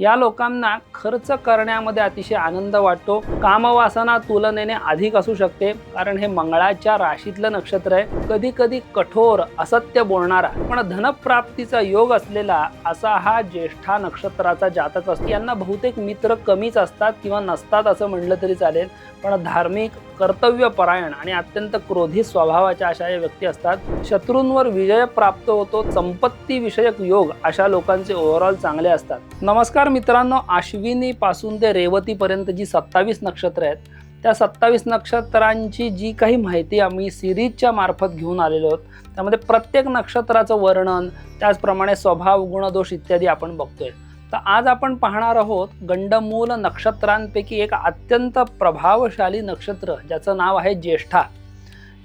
या लोकांना खर्च करण्यामध्ये अतिशय आनंद वाटतो. कामवासना तुलनेने अधिक असू शकते कारण हे मंगळाच्या राशीतलं नक्षत्र आहे. कधी कधी कठोर असत्य बोलणारा पण धनप्राप्तीचा योग असलेला असा हा ज्येष्ठा नक्षत्राचा जातक असतो. यांना बहुतेक मित्र कमीच असतात किंवा नसतात असं म्हणलं तरी चालेल पण धार्मिक कर्तव्यपरायण आणि अत्यंत क्रोधी स्वभावाच्या अशा या व्यक्ती असतात. शत्रूंवर विजय प्राप्त होतो संपत्ती विषयक योग अशा लोकांचे ओव्हरऑल चांगले असतात. नमस्कार मित्रांनो आश्वी अश्विनीपासून ते रेवती पर्यंत जी सत्तावीस नक्षत्र आहेत त्या सत्तावीस नक्षत्रांची जी काही माहिती आम्ही सिरीजच्या मार्फत घेऊन आलेलो आहोत त्यामध्ये प्रत्येक नक्षत्राचं वर्णन त्याचप्रमाणे स्वभाव गुणदोष इत्यादी आपण बघतोय. तर आज आपण पाहणार आहोत गंडमूल नक्षत्रांपैकी एक अत्यंत प्रभावशाली नक्षत्र ज्याचं नाव आहे ज्येष्ठा.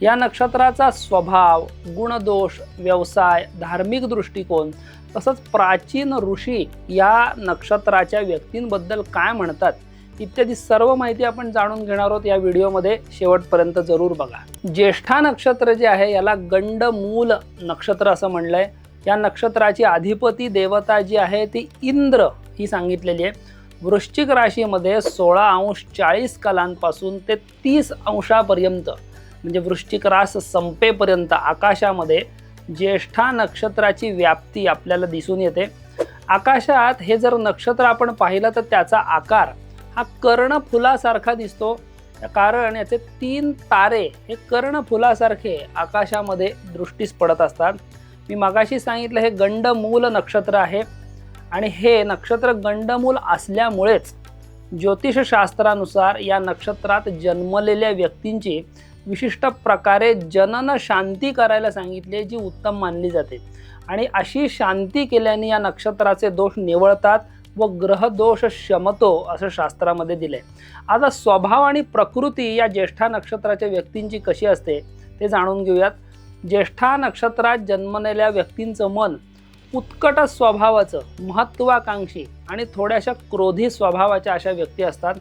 या नक्षत्राचा स्वभाव गुणदोष व्यवसाय धार्मिक दृष्टिकोन तसंच प्राचीन ऋषी या नक्षत्राच्या व्यक्तींबद्दल काय म्हणतात इत्यादी सर्व माहिती आपण जाणून घेणार आहोत या व्हिडिओमध्ये. शेवटपर्यंत जरूर बघा. ज्येष्ठा नक्षत्र जे आहे याला गंड मूल नक्षत्र असं म्हणलं आहे या नक्षत्राची अधिपती देवता जी आहे ती इंद्र ही सांगितलेली आहे. वृश्चिक राशीमध्ये सोळा अंश चाळीस कलांपासून ते तीस अंशापर्यंत म्हणजे वृश्चिक रास संपेपर्यंत आकाशामध्ये ज्येष्ठा नक्षत्राची व्याप्ती आपल्याला दिसून येते. आकाशात हे जर नक्षत्र आपण पाहिलं तर त्याचा आकार हा कर्णफुलासारखा दिसतो. कारण याचे तीन तारे हे कर्णफुलासारखे आकाशामध्ये दृष्टीस पडत असतात. मी मगाशी सांगितलं हे गंडमूल नक्षत्र आहे आणि हे नक्षत्र गंडमूल असल्यामुळेच ज्योतिषशास्त्रानुसार या नक्षत्रात जन्मलेल्या व्यक्तींची विशिष्ट प्रकारे जनन शांती करायला सांगितली जी उत्तम मानली जाते. आणि अशी शांती केल्याने या नक्षत्राचे दोष निवळतात व ग्रहदोष क्षमतो शमतो असं शास्त्रामध्ये दिलंय. आता स्वभाव आणि प्रकृती या ज्येष्ठा नक्षत्राच्या व्यक्तींची कशी असते ते जाणून घेऊयात. ज्येष्ठा नक्षत्रात जन्मलेल्या व्यक्तींचं मन उत्कट स्वभावाचं महत्त्वाकांक्षी आणि थोड्याशा क्रोधी स्वभावाच्या अशा व्यक्ती असतात.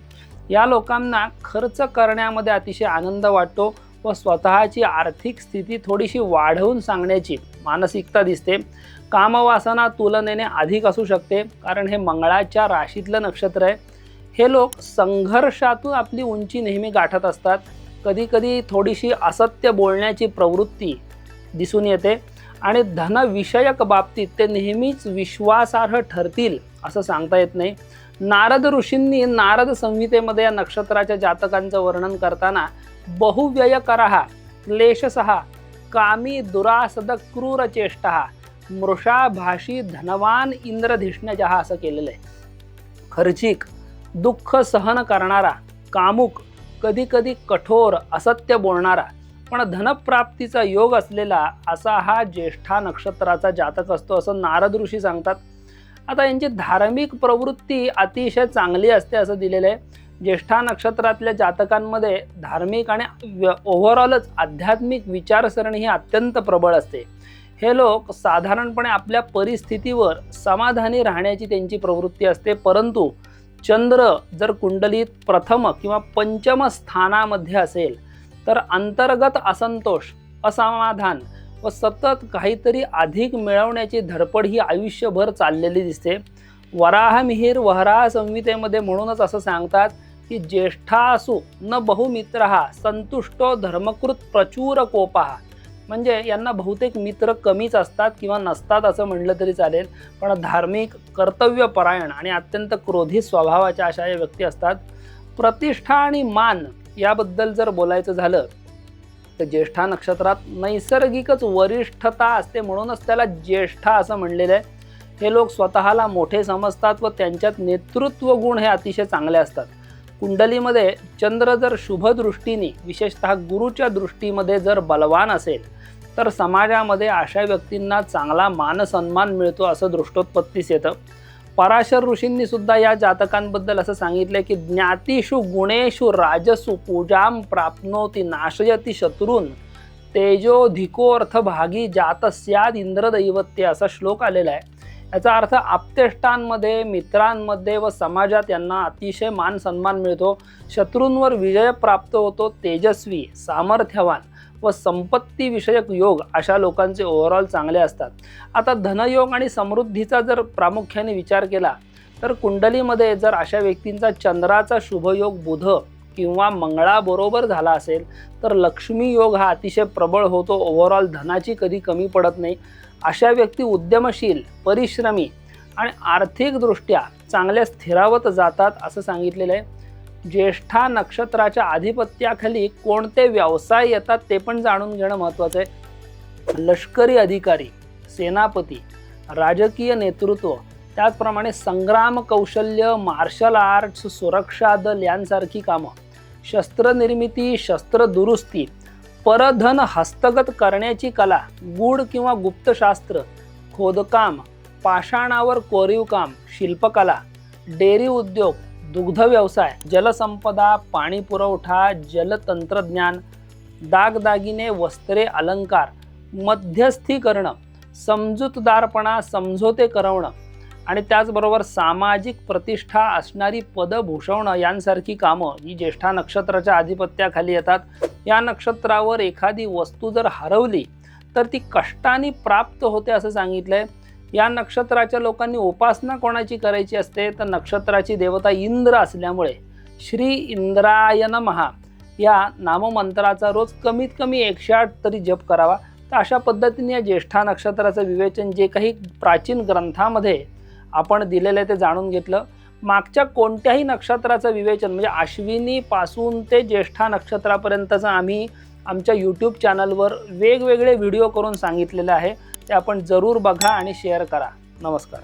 या लोकांना खर्च करण्यामध्ये अतिशय आनंद वाटतो. व स्वतःची आर्थिक स्थिती थोडीशी वाढवून सांगण्याची मानसिकता दिसते. कामवासना तुलनेने अधिक असू शकते कारण हे मंगळाच्या राशीतलं नक्षत्र आहे. हे लोक संघर्षातून आपली उंची नेहमी गाठत असतात. कधीकधी थोडीशी असत्य बोलण्याची प्रवृत्ती दिसून येते आणि धनविषयक बाबतीत ते नेहमीच विश्वासार्ह ठरतील असं सांगता येत नाही. नारद ऋषींनी नारद संहितेमध्ये या नक्षत्राच्या जातकांचं वर्णन करताना बहुव्यय करहा क्लेशसहा कामी दुरासद क्रूर चेष्टा धनवान इंद्रधिष्णजहा असं केलेलं आहे. खर्चिक दुःख सहन करणारा कामुक कधीकधी कठोर असत्य बोलणारा पण धनप्राप्तीचा योग असलेला असा हा ज्येष्ठा नक्षत्राचा जातक असतो असं नारद ऋषी सांगतात. आता यांची धार्मिक प्रवृत्ती अतिशय चांगली असते असं दिलेलं आहे. ज्येष्ठा नक्षत्रातल्या जातकांमध्ये धार्मिक आणि ओव्हरऑलच आध्यात्मिक विचारसरणी ही अत्यंत प्रबळ असते. हे लोक साधारणपणे आपल्या परिस्थितीवर समाधानी राहण्याची त्यांची प्रवृत्ती असते. परंतु चंद्र जर कुंडलीत प्रथम किंवा पंचम स्थानामध्ये असेल तर अंतर्गत असंतोष असमाधान व सतत काहीतरी अधिक मिळवण्याची धडपड ही आयुष्यभर चाललेली दिसते. वराह वहरा संहितेमध्ये म्हणूनच असं सांगतात की ज्येष्ठा असू न बहुमित्र हा संतुष्टो धर्मकृत प्रचूर कोपहा. म्हणजे यांना बहुतेक मित्र कमीच असतात किंवा नसतात असं म्हणलं तरी चालेल पण धार्मिक कर्तव्यपरायण आणि अत्यंत क्रोधी स्वभावाच्या अशा या व्यक्ती असतात. प्रतिष्ठा आणि मान याबद्दल जर बोलायचं झालं तर ज्येष्ठा नक्षत्रात नैसर्गिकच वरिष्ठता असते म्हणूनच त्याला ज्येष्ठा असं म्हणलेलं आहे. हे लोक स्वतःला मोठे समजतात व त्यांच्यात नेतृत्व गुण हे अतिशय चांगले असतात. कुंडलीमध्ये चंद्र जर शुभदृष्टीने विशेषतः गुरुच्या दृष्टीमध्ये जर बलवान असेल तर समाजामध्ये अशा व्यक्तींना चांगला मानसन्मान मिळतो असं दृष्टोत्पत्तीस येतं. पराशर ऋषींनी सुद्धा या जातकांबद्दल असं सांगितलं की ज्ञातीषु गुणेषु राजसु पूजाम प्राप्नोती नाशयती शत्रून तेजोधिकोर्थ भागी जातस्याद इंद्रदैवत्य असा श्लोक आलेला आहे याचा अर्थ आप्तेष्टांमध्ये मित्रांमध्ये व समाजात यांना अतिशय मान सन्मान मिळतो. शत्रूंवर विजय प्राप्त होतो तेजस्वी सामर्थ्यवान व संपत्तीविषयक योग अशा लोकांचे ओव्हरऑल चांगले असतात. आता धनयोग आणि समृद्धीचा जर प्रामुख्याने विचार केला तर कुंडलीमध्ये जर अशा व्यक्तींचा चंद्राचा शुभयोग बुध किंवा मंगळाबरोबर झाला असेल तर लक्ष्मी योग हा अतिशय प्रबळ होतो. ओव्हरऑल धनाची कधी कमी पडत नाही. अशा व्यक्ती उद्यमशील परिश्रमी आणि आर्थिकदृष्ट्या चांगल्या स्थिरावत जातात असं सांगितलेलं आहे ज्येष्ठा नक्षत्राच्या आधिपत्याखाली कोणते व्यवसाय येतात ते पण जाणून घेणं महत्त्वाचं आहे. लष्करी अधिकारी सेनापती राजकीय नेतृत्व त्याचप्रमाणे संग्राम कौशल्य मार्शल आर्ट्स सुरक्षा दल यांसारखी कामं शस्त्रनिर्मिती शस्त्रदुरुस्ती परधन हस्तगत करण्याची कला गूढ किंवा गुप्तशास्त्र खोदकाम पाषाणावर कोरीवकाम शिल्पकला डेअरी उद्योग दुग्ध व्यवसाय जलसंपदा पाणी पुरवठा जलतंत्रज्ञान दागदागिने वस्त्रे अलंकार मध्यस्थी करणं समजूतदारपणा समझोते करवणं आणि त्याचबरोबर सामाजिक प्रतिष्ठा असणारी पदं भूषवणं यांसारखी कामं ही ज्येष्ठा नक्षत्राच्या आधिपत्याखाली येतात. या नक्षत्रावर एखादी वस्तू जर हरवली तर ती कष्टाने प्राप्त होते असं सांगितलंय. या नक्षत्राच्या लोकांनी उपासना कोणाची करायची असते? तर नक्षत्राची देवता इंद्र असल्यामुळे श्री इंद्रायन महा या नाममंत्राचा रोज कमीत कमी एकशे आठ तरी जप करावा. तर अशा पद्धतीने या ज्येष्ठा नक्षत्राचं विवेचन जे काही प्राचीन ग्रंथामध्ये आपण दिलेलं आहे ते जाणून घेतलं. मागच्या कोणत्याही नक्षत्राचं विवेचन म्हणजे अश्विनीपासून ते ज्येष्ठा नक्षत्रापर्यंतचं आम्ही आमच्या यूट्यूब चॅनलवर वेगवेगळे व्हिडिओ करून सांगितलेलं आहे. ते आपण जरूर बघा आणि शेअर करा. नमस्कार.